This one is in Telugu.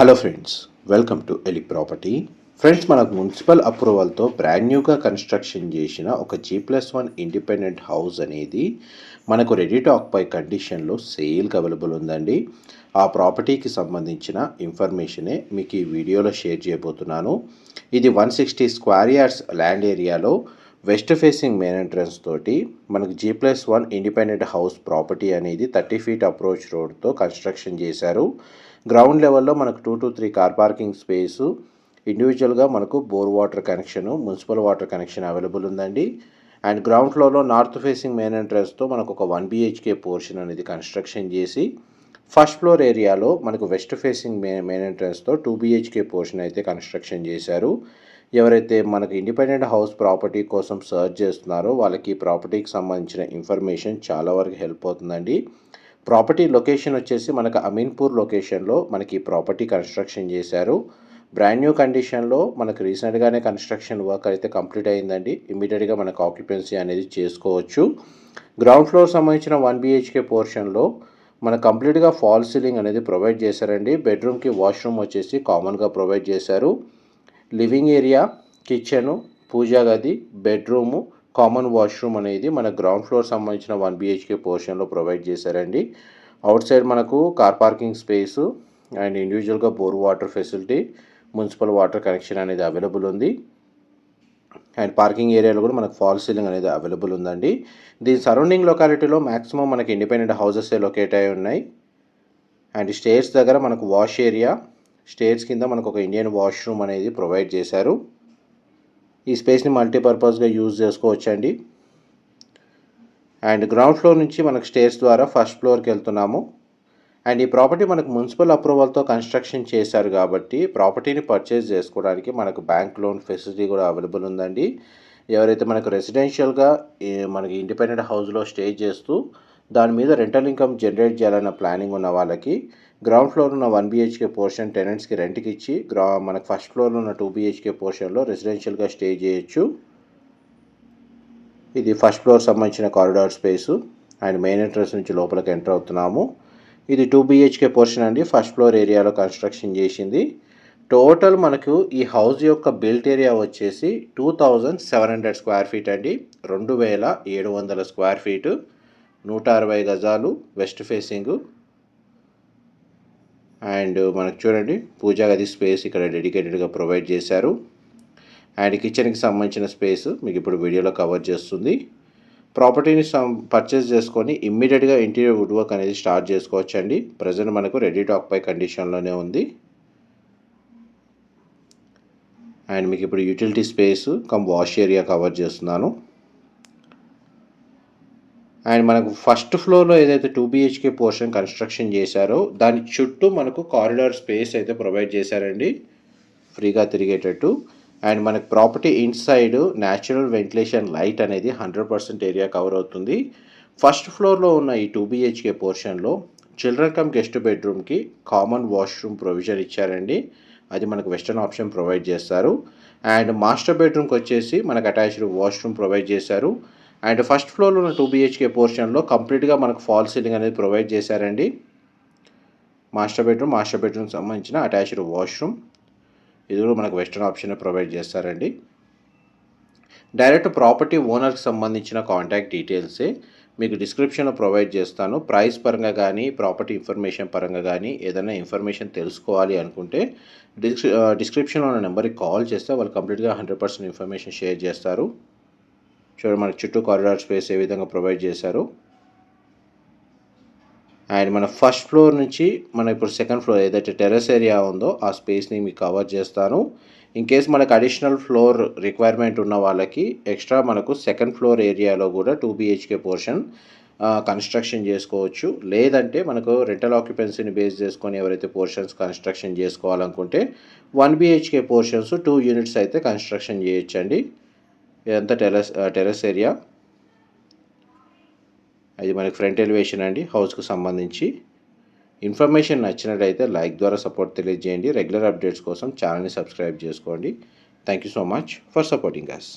Hello friends welcome to Eli property friends మనకు మున్సిపల్ అప్రూవల్తో బ్రాండ్ న్యూగా కన్స్ట్రక్షన్ చేసిన ఒక G plus one independent house అనేది మనకు రెడీ టాక్ పై కండిషన్లో సేల్కి అవైలబుల్ ఉందండి. ఆ ప్రాపర్టీకి సంబంధించిన ఇన్ఫర్మేషనే మీకు ఈ వీడియోలో షేర్ చేయబోతున్నాను. ఇది one sixty square yards land ఏరియాలో వెస్ట్ ఫేసింగ్ మెయిన్ ఎంట్రన్స్ తోటి మనకు G plus one independent house property అనేది థర్టీ ఫీట్ అప్రోచ్ రోడ్తో కన్స్ట్రక్షన్ చేశారు. గ్రౌండ్ లెవెల్లో మనకు two to three car parking space. ఇండివిజువల్గా మనకు bore water connection municipal water connection available ఉందండి. అండ్ గ్రౌండ్ ఫ్లోర్లో నార్త్ ఫేసింగ్ మెయిన్ ఎంట్రన్స్తో మనకు ఒక వన్ బిహెచ్కే పోర్షన్ అనేది కన్స్ట్రక్షన్ చేసి ఫస్ట్ ఫ్లోర్ ఏరియాలో మనకు వెస్ట్ ఫేసింగ్ మే మెయిన్ ఎంట్రన్స్తో టూ బిహెచ్కే పోర్షన్ అయితే కన్స్ట్రక్షన్ చేశారు. ఎవరైతే మనకు ఇండిపెండెంట్ హౌస్ ప్రాపర్టీ కోసం సర్చ్ చేస్తున్నారో వాళ్ళకి ప్రాపర్టీకి సంబంధించిన ఇన్ఫర్మేషన్ చాలా వరకు హెల్ప్ అవుతుందండి. ప్రాపర్టీ లొకేషన్ వచ్చేసి మనకు అమీన్పూర్ లొకేషన్లో మనకి ప్రాపర్టీ కన్స్ట్రక్షన్ చేశారు. బ్రాండ్ న్యూ కండిషన్లో మనకు రీసెంట్గానే కన్స్ట్రక్షన్ వర్క్ అయితే కంప్లీట్ అయిందండి. ఇమీడియట్గా మనకు ఆక్యుపెన్సీ అనేది చేసుకోవచ్చు. గ్రౌండ్ ఫ్లోర్ సంబంధించిన వన్ బిహెచ్కే పోర్షన్లో మన కంప్లీట్గా ఫాల్ సీలింగ్ అనేది ప్రొవైడ్ చేశారండి. బెడ్రూమ్కి వాష్రూమ్ వచ్చేసి కామన్గా ప్రొవైడ్ చేశారు. లివింగ్ ఏరియా కిచెను పూజా గది బెడ్రూము కామన్ వాష్రూమ్ అనేది మన గ్రౌండ్ ఫ్లోర్ సంబంధించిన వన్ బిహెచ్కే పోర్షన్లో ప్రొవైడ్ చేశారండి. అవుట్ సైడ్ మనకు కార్ పార్కింగ్ స్పేసు అండ్ ఇండివిజువల్గా bore water facility municipal water connection అనేది అవైలబుల్ ఉంది. అండ్ పార్కింగ్ ఏరియాలో కూడా మనకు ఫాల్ సీలింగ్ అనేది అవైలబుల్ ఉందండి. దీని సరౌండింగ్ లొకాలిటీలో మ్యాక్సిమం మనకి ఇండిపెండెంట్ హౌసెస్ లొకేట్ అయి ఉన్నాయి. అండ్ స్టేట్స్ దగ్గర మనకు వాష్ ఏరియా స్టేట్స్ కింద మనకు ఒక ఇండియన్ వాష్రూమ్ అనేది ప్రొవైడ్ చేశారు. ఈ స్పేస్ని మల్టీపర్పస్గా యూజ్ చేసుకోవచ్చండి. అండ్ గ్రౌండ్ ఫ్లోర్ నుంచి మనకు స్టేర్స్ ద్వారా ఫస్ట్ ఫ్లోర్కి వెళ్తున్నాము. అండ్ ఈ ప్రాపర్టీ మనకు మున్సిపల్ అప్రూవల్తో కన్స్ట్రక్షన్ చేశారు కాబట్టి ప్రాపర్టీని పర్చేజ్ చేసుకోవడానికి మనకు బ్యాంక్ లోన్ ఫెసిలిటీ కూడా అవైలబుల్ ఉందండి. ఎవరైతే మనకు రెసిడెన్షియల్గా మనకి ఇండిపెండెంట్ హౌస్లో స్టే చేస్తూ దాని మీద రెంటల్ ఇన్కమ్ జనరేట్ చేయాలన్న ప్లానింగ్ ఉన్న వాళ్ళకి గ్రౌండ్ ఫ్లోర్ ఉన్న వన్ బీహెచ్కే పోర్షన్ టెనెంట్స్కి రెంట్కి ఇచ్చి గ్రా మనకు ఫస్ట్ ఫ్లోర్లో ఉన్న టూ బీహెచ్కే పోర్షన్లో రెసిడెన్షియల్గా స్టే చేయొచ్చు. ఇది ఫస్ట్ ఫ్లోర్ సంబంధించిన corridor space and main entrance నుంచి లోపలికి ఎంటర్ అవుతున్నాము. ఇది టూ బీహెచ్కే పోర్షన్ అండి. ఫస్ట్ ఫ్లోర్ ఏరియాలో కన్స్ట్రక్షన్ చేసింది. టోటల్ మనకు ఈ హౌస్ యొక్క బిల్ట్ ఏరియా వచ్చేసి two thousand seven hundred square feet అండి. రెండు వేల ఏడు వందల స్క్వేర్ ఫీటు నూట అరవై గజాలు వెస్ట్ ఫేసింగ్ అండ్ మనకు చూడండి పూజా గది స్పేస్ ఇక్కడ డెడికేటెడ్గా ప్రొవైడ్ చేశారు. అండ్ కిచెన్కి సంబంధించిన స్పేస్ మీకు ఇప్పుడు వీడియోలో కవర్ చేస్తుంది. ప్రాపర్టీని సం పర్చేస్ చేసుకొని ఇమ్మీడియట్గా ఇంటీరియర్ వుడ్ వర్క్ అనేది స్టార్ట్ చేసుకోవచ్చు అండి ప్రజెంట్ మనకు రెడీ టాక్ పై కండిషన్లోనే ఉంది. అండ్ మీకు ఇప్పుడు utility space cum wash area cover చేస్తున్నాను. అండ్ మనకు ఫస్ట్ ఫ్లోర్లో ఏదైతే టూ బిహెచ్కే పోర్షన్ కన్స్ట్రక్షన్ చేశారో దాని చుట్టూ మనకు కారిడార్ స్పేస్ అయితే ప్రొవైడ్ చేశారండి. ఫ్రీగా తిరిగేటట్టు. అండ్ మనకు property inside natural ventilation light అనేది హండ్రెడ్ పర్సెంట్ ఏరియా కవర్ అవుతుంది. ఫస్ట్ ఫ్లోర్లో ఉన్న ఈ టూ బిహెచ్కే పోర్షన్లో చిల్డ్రన్ కమ్ గెస్ట్ బెడ్రూమ్కి కామన్ వాష్రూమ్ ప్రొవిజన్ ఇచ్చారండి. అది మనకు వెస్టర్న్ ఆప్షన్ ప్రొవైడ్ చేస్తారు. అండ్ మాస్టర్ బెడ్రూమ్కి వచ్చేసి మనకు అటాచ్డ్ వాష్రూమ్ ప్రొవైడ్ చేశారు. అండ్ ఫస్ట్ ఫ్లోర్లో ఉన్న టూ బిహెచ్కే పోర్షన్లో కంప్లీట్గా మనకు ఫాల్ సీలింగ్ అనేది ప్రొవైడ్ చేశారండి. మాస్టర్ బెడ్రూమ్ మాస్టర్ బెడ్రూమ్ సంబంధించిన అటాచ్డ్ వాష్రూమ్. ఇది కూడా మనకు వెస్టర్న్ ఆప్షన్ ప్రొవైడ్ చేస్తారండి. డైరెక్ట్ ప్రాపర్టీ ఓనర్కి సంబంధించిన కాంటాక్ట్ డీటెయిల్సే మీకు డిస్క్రిప్షన్లో ప్రొవైడ్ చేస్తాను. ప్రైస్ పరంగా కానీ ప్రాపర్టీ ఇన్ఫర్మేషన్ పరంగా కానీ ఏదైనా ఇన్ఫర్మేషన్ తెలుసుకోవాలి అనుకుంటే డిస్క్రిప్షన్లో ఉన్న నెంబర్కి కాల్ చేస్తే వాళ్ళు కంప్లీట్గా హండ్రెడ్ పర్సెంట్ ఇన్ఫర్మేషన్ షేర్ చేస్తారు. చూడండి మన చుట్టూ కారిడార్ స్పేస్ ఏ విధంగా ప్రొవైడ్ చేశారు. అండ్ మన ఫస్ట్ ఫ్లోర్ నుంచి మన ఇప్పుడు సెకండ్ ఫ్లోర్ ఏదైతే టెర్రస్ ఏరియా ఉందో ఆ స్పేస్ని మీకు కవర్ చేస్తాను. ఇన్ కేస్ మనకు అడిషనల్ ఫ్లోర్ రిక్వైర్మెంట్ ఉన్న వాళ్ళకి ఎక్స్ట్రా మనకు సెకండ్ ఫ్లోర్ ఏరియాలో కూడా టూ బీహెచ్కే పోర్షన్ కన్స్ట్రక్షన్ చేసుకోవచ్చు. లేదంటే మనకు రెంటల్ ఆక్యుపెన్సీని బేస్ చేసుకొని ఎవరైతే పోర్షన్స్ కన్స్ట్రక్షన్ చేసుకోవాలనుకుంటే one BHK portions two units అయితే కన్స్ట్రక్షన్ చేయొచ్చండి. ఇదంతా టెరస్ టెరస్ ఏరియా. అది మనకి ఫ్రంట్ ఎలివేషన్ అండి హౌస్కు సంబంధించి. ఇన్ఫర్మేషన్ నచ్చినట్లయితే లైక్ ద్వారా సపోర్ట్ తెలియజేయండి. రెగ్యులర్ అప్డేట్స్ కోసం ఛానల్ని సబ్స్క్రైబ్ చేసుకోండి. Thank you so much for supporting us